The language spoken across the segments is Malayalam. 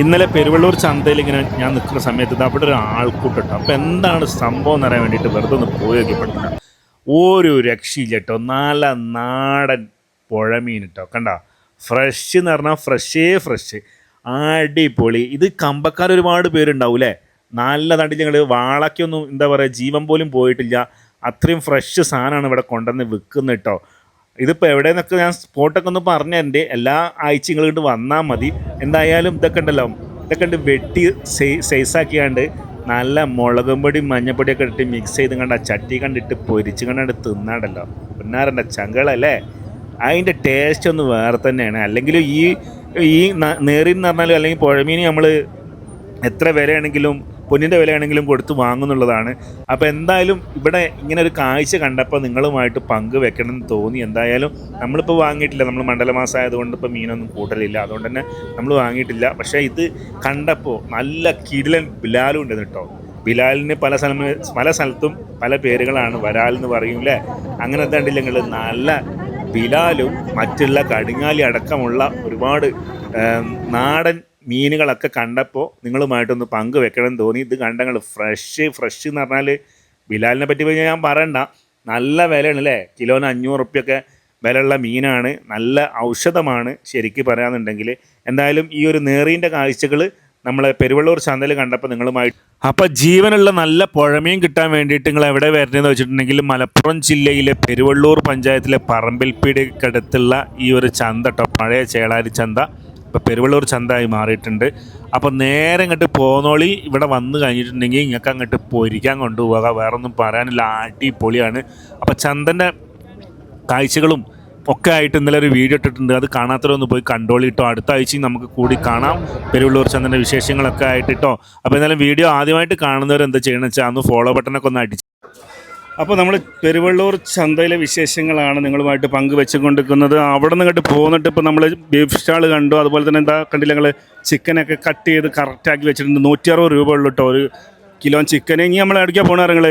ഇന്നലെ പെരുവള്ളൂർ ചന്തയിൽ ഇങ്ങനെ ഞാൻ നിൽക്കുന്ന സമയത്ത് അവിടെ ഒരു ആൾക്കൂട്ടോ. അപ്പോൾ എന്താണ് സംഭവം എന്ന് അറിയാൻ വേണ്ടിയിട്ട് വെറുതെ ഒന്ന് പോയി നോക്കിപ്പെട്ടില്ല ഒരു രക്ഷയില്ല കേട്ടോ. നല്ല നാടൻ പുഴമീൻ കേട്ടോ. കണ്ട? ഫ്രഷ് എന്ന് പറഞ്ഞാൽ ഫ്രഷേ ഫ്രഷ് അടിപൊളി. ഇത് കമ്പക്കാർ ഒരുപാട് പേരുണ്ടാവും അല്ലേ? നല്ല തണ്ടി ഞങ്ങൾ വാളയ്ക്കൊന്നും എന്താ പറയുക ജീവൻ പോലും പോയിട്ടില്ല. അത്രയും ഫ്രഷ് സാധനമാണ് ഇവിടെ കൊണ്ടുവന്ന് വിൽക്കുന്നത് കേട്ടോ. ഇതിപ്പോൾ എവിടെയെന്നൊക്കെ ഞാൻ സ്പോട്ടൊക്കെ ഒന്ന് പറഞ്ഞു തരണ്ടേ എല്ലാ ആഴ്ച ഇങ്ങോട്ട് വന്നാൽ മതി. എന്തായാലും ഇതൊക്കെ ഉണ്ടല്ലോ. ഇതൊക്കെ ഉണ്ട് വെട്ടി സൈസാക്കിയാണ്ട് നല്ല മുളകും പൊടി മഞ്ഞപ്പൊടിയൊക്കെ ഇട്ട് മിക്സ് ചെയ്ത് കണ്ട ചട്ടി കണ്ടിട്ട് പൊരിച്ച് കണ്ടാണ്ട് തിന്നാണ്ടല്ലോ. പിന്നാറണ്ട ചങ്കളല്ലേ അതിന്റെ ടേസ്റ്റ് ഒന്ന് വേറെ തന്നെയാണ്. അല്ലെങ്കിൽ ഈ ഈ നേറിയെന്ന് പറഞ്ഞാലും അല്ലെങ്കിൽ പുഴമീൻ നമ്മൾ എത്ര വിലയാണെങ്കിലും പൊന്നിന്റെ വിലയാണെങ്കിലും കൊടുത്ത് വാങ്ങുന്നുള്ളതാണ്. അപ്പോൾ എന്തായാലും ഇവിടെ ഇങ്ങനെ ഒരു കാഴ്ച കണ്ടപ്പോൾ നിങ്ങളുമായിട്ട് പങ്ക് വെക്കണം എന്ന് തോന്നി. എന്തായാലും നമ്മളിപ്പോൾ വാങ്ങിയിട്ടില്ല. നമ്മൾ മണ്ഡലമാസം ആയതുകൊണ്ട് ഇപ്പോൾ മീനൊന്നും കൂട്ടലില്ല. അതുകൊണ്ട് തന്നെ നമ്മൾ വാങ്ങിയിട്ടില്ല. പക്ഷേ ഇത് കണ്ടപ്പോൾ നല്ല കിടിലൻ ബിലാലും ഉണ്ട് കേട്ടോ. ബിലാലിന് പല സ്ഥലം പല സ്ഥലത്തും പല പേരുകളാണ് വരാൽ എന്ന് പറയും അല്ലേ? അങ്ങനെ എന്താണ്ടില്ല നിങ്ങൾ? നല്ല ബിലാലും മറ്റുള്ള കടുങ്ങാലി അടക്കമുള്ള ഒരുപാട് നാടൻ മീനുകളൊക്കെ കണ്ടപ്പോൾ നിങ്ങളുമായിട്ടൊന്ന് പങ്കുവെക്കണം തോന്നി. ഇത് കണ്ടങ്ങൾ ഫ്രഷ് ഫ്രഷ് എന്ന് പറഞ്ഞാൽ ബിലാലിനെ പറ്റി പോയി ഞാൻ പറയണ്ട. നല്ല വിലയാണ് അല്ലേ കിലോന് അഞ്ഞൂറ് റുപ്യൊക്കെ വിലയുള്ള മീനാണ്. നല്ല ഔഷധമാണ് ശരിക്ക് പറയാന്നുണ്ടെങ്കിൽ എന്തായാലും ഈ ഒരു നേറീന്റെ കാഴ്ചകൾ നമ്മളെ പെരുവള്ളൂർ ചന്തയിൽ കണ്ടപ്പോൾ നിങ്ങളുമായി അപ്പോൾ ജീവനുള്ള നല്ല പുഴമീൻ കിട്ടാൻ വേണ്ടിയിട്ട് നിങ്ങൾ എവിടെ വരണമെന്ന് വെച്ചിട്ടുണ്ടെങ്കിൽ മലപ്പുറം ജില്ലയിലെ പെരുവള്ളൂർ പഞ്ചായത്തിലെ പറമ്പിൽപ്പീടിക്കടുത്തുള്ള ഈ ഒരു ചന്ത കേട്ടോ പഴയ ചേളാരി ചന്ത. ഇപ്പോൾ പെരുവള്ളൂർ ചന്തയായി മാറിയിട്ടുണ്ട്. അപ്പോൾ നേരെ ഇങ്ങോട്ട് പോന്നോളി ഇവിടെ വന്നു കഴിഞ്ഞിട്ടുണ്ടെങ്കിൽ നിങ്ങൾക്ക് അങ്ങോട്ട് പൊരിക്കാൻ കൊണ്ടുപോകാം. വേറെ ഒന്നും പറയാനില്ല. അടിപൊളിയാണ്. അപ്പോൾ ചന്തന്റെ കാഴ്ചകളും ഒക്കെ ആയിട്ട് ഇന്നലെ ഒരു വീഡിയോ ഇട്ടിട്ടുണ്ട്. അത് കാണാത്തവരൊന്ന് പോയി കണ്ടോളിട്ടോ അടുത്ത ആഴ്ചയും നമുക്ക് കൂടി കാണാം. പെരുവള്ളൂർ ചന്ദന്റെ വിശേഷങ്ങളൊക്കെ ആയിട്ടിട്ടോ അപ്പോൾ എന്നാലും വീഡിയോ ആദ്യമായിട്ട് കാണുന്നവർ എന്താ ചെയ്യണമെന്ന് വെച്ചാൽ അന്ന് ഫോളോ ബട്ടനൊക്കെ ഒന്ന് അടിച്ച് അപ്പോൾ നമ്മൾ പെരുവള്ളൂർ ചന്തയിലെ വിശേഷങ്ങളാണ് നിങ്ങളുമായിട്ട് പങ്കുവെച്ചുകൊണ്ടിരിക്കുന്നത്. അവിടെ നിന്ന് ഇങ്ങോട്ട് പോന്നിട്ട് ഇപ്പോൾ നമ്മൾ ബീഫ് സ്റ്റാൾ കണ്ടു. അതുപോലെ തന്നെ എന്താ കണ്ടില്ല ഞങ്ങൾ ചിക്കനൊക്കെ കട്ട് ചെയ്ത് കറക്റ്റാക്കി വെച്ചിട്ടുണ്ട്. നൂറ്റി അറുപത് രൂപ ഉള്ളു കേട്ടോ ഒരു കിലോ ചിക്കൻ ഇനി നമ്മൾ എവിടേക്കാണ് പോകണ നിങ്ങൾ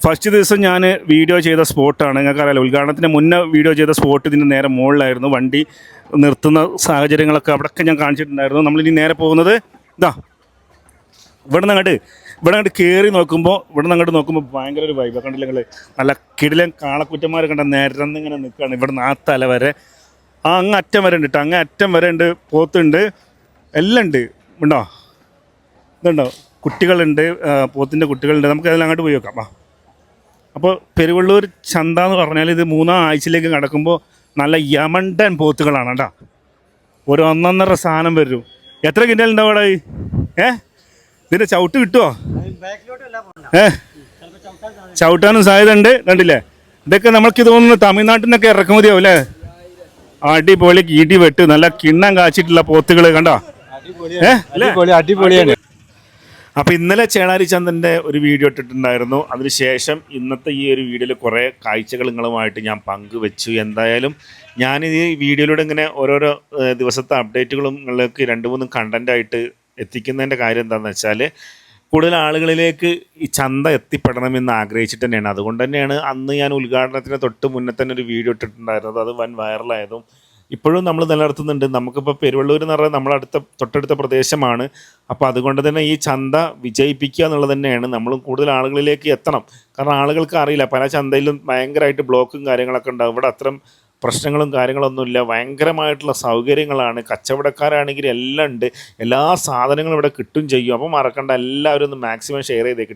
ഫസ്റ്റ് ദിവസം ഞാൻ വീഡിയോ ചെയ്ത സ്പോട്ടാണ് നിങ്ങൾക്ക് അറിയാലോ ഉദ്ഘാടനത്തിന് മുന്നേ വീഡിയോ ചെയ്ത സ്പോട്ട് ഇതിന്റെ നേരെ മുകളിലായിരുന്നു. വണ്ടി നിർത്തുന്ന സാഹചര്യങ്ങളൊക്കെ അവിടെയൊക്കെ ഞാൻ കാണിച്ചിട്ടുണ്ടായിരുന്നു. നമ്മളിനി നേരെ പോകുന്നത് ഇതാ ഇവിടെ അങ്ങോട്ട് ഇവിടെ അങ്ങോട്ട് കയറി നോക്കുമ്പോൾ ഇവിടെ നിന്ന് അങ്ങോട്ട് നോക്കുമ്പോൾ ഭയങ്കര ഒരു വൈബ് കണ്ടില്ല നിങ്ങൾ നല്ല കിടിലൻ കാളക്കുറ്റന്മാർ കണ്ട നിരന്ന് ഇങ്ങനെ നിൽക്കുകയാണ് ഇവിടെ നിന്ന് ആ തല വരെ. ആ അങ്ങ് അറ്റം വരെ ഉണ്ട് കേട്ടോ അങ്ങ് അറ്റം വരെ ഉണ്ട് പോത്തുണ്ട്. എല്ലാം ഉണ്ട്. ഉണ്ടോ? ഇതുണ്ടോ? കുട്ടികളുണ്ട് പോത്തിന്റെ കുട്ടികളുണ്ട്. നമുക്ക് അതിൽ അങ്ങോട്ട് പോയി നോക്കാം. അപ്പോൾ പെരുവള്ളൂർ ചന്ത എന്ന് പറഞ്ഞാൽ ഇത് മൂന്നാം ആഴ്ചയിലേക്ക് കടക്കുമ്പോൾ നല്ല യമണ്ടൻ പോത്തുകളാണ് കേട്ടോ. ഒരു ഒന്നൊന്നര സാധനം വരും. എത്ര കിൻഡൽ അവിടെ? ഏ? ഇതിന്റെ ചവിട്ട് കിട്ടുമോ ഏ? ചവിട്ടാനും സാധ്യത ഉണ്ട്. കണ്ടില്ലേ? ഇതൊക്കെ നമ്മൾക്ക് തോന്നുന്നു തമിഴ്നാട്ടിൽ നിന്നൊക്കെ ഇറക്കുമതിയാവും അല്ലേ അടിപൊളി കീട്ടി വെട്ട് നല്ല കിണ്ണം കാച്ചിട്ടുള്ള പോത്തുകൾ കണ്ടോ? അടിപൊളിയാണ്. അപ്പൊ ഇന്നലെ ചേളാരി ചന്ദന്റെ ഒരു വീഡിയോ ഇട്ടിട്ടുണ്ടായിരുന്നു. അതിനുശേഷം ഇന്നത്തെ ഈ ഒരു വീഡിയോയിൽ കുറെ കാഴ്ചകൾ നിങ്ങളുമായിട്ട് ഞാൻ പങ്കുവെച്ചു. എന്തായാലും ഞാൻ ഈ വീഡിയോയിലൂടെ ഇങ്ങനെ ഓരോരോ ദിവസത്തെ അപ്ഡേറ്റുകളും നിങ്ങൾക്ക് രണ്ട് മൂന്നും കണ്ടന്റായിട്ട് എത്തിക്കുന്നതിന്റെ കാര്യം എന്താണെന്ന് വെച്ചാൽ കൂടുതൽ ആളുകളിലേക്ക് ഈ ചന്ത എത്തിപ്പെടണമെന്ന് ആഗ്രഹിച്ചിട്ട് തന്നെയാണ്. അതുകൊണ്ട് തന്നെയാണ് അന്ന് ഞാൻ ഉദ്ഘാടനത്തിന് തൊട്ട് മുന്നേ തന്നെ ഒരു വീഡിയോ ഇട്ടിട്ടുണ്ടായിരുന്നത്. അത് വൻ വൈറലായതും ഇപ്പോഴും നമ്മൾ നിലനിർത്തുന്നുണ്ട്. നമുക്കിപ്പോൾ പെരുവള്ളൂർ എന്ന് പറഞ്ഞാൽ നമ്മളടുത്ത തൊട്ടടുത്ത പ്രദേശമാണ്. അപ്പോൾ അതുകൊണ്ട് തന്നെ ഈ ചന്ത വിജയിപ്പിക്കുക എന്നുള്ളത് തന്നെയാണ്. നമ്മളും കൂടുതൽ ആളുകളിലേക്ക് എത്തണം. കാരണം ആളുകൾക്ക് അറിയില്ല. പല ചന്തയിലും ഭയങ്കരമായിട്ട് ബ്ലോക്കും കാര്യങ്ങളൊക്കെ ഉണ്ടാവും. ഇവിടെ അത്തരം പ്രശ്നങ്ങളും കാര്യങ്ങളൊന്നുമില്ല. ഭയങ്കരമായിട്ടുള്ള സൗകര്യങ്ങളാണ്. കച്ചവടക്കാരാണെങ്കിൽ എല്ലാം ഉണ്ട്. എല്ലാ സാധനങ്ങളും ഇവിടെ കിട്ടും ചെയ്യും. അപ്പോൾ മറക്കണ്ട. എല്ലാവരും ഒന്ന് മാക്സിമം ഷെയർ ചെയ്തേക്ക്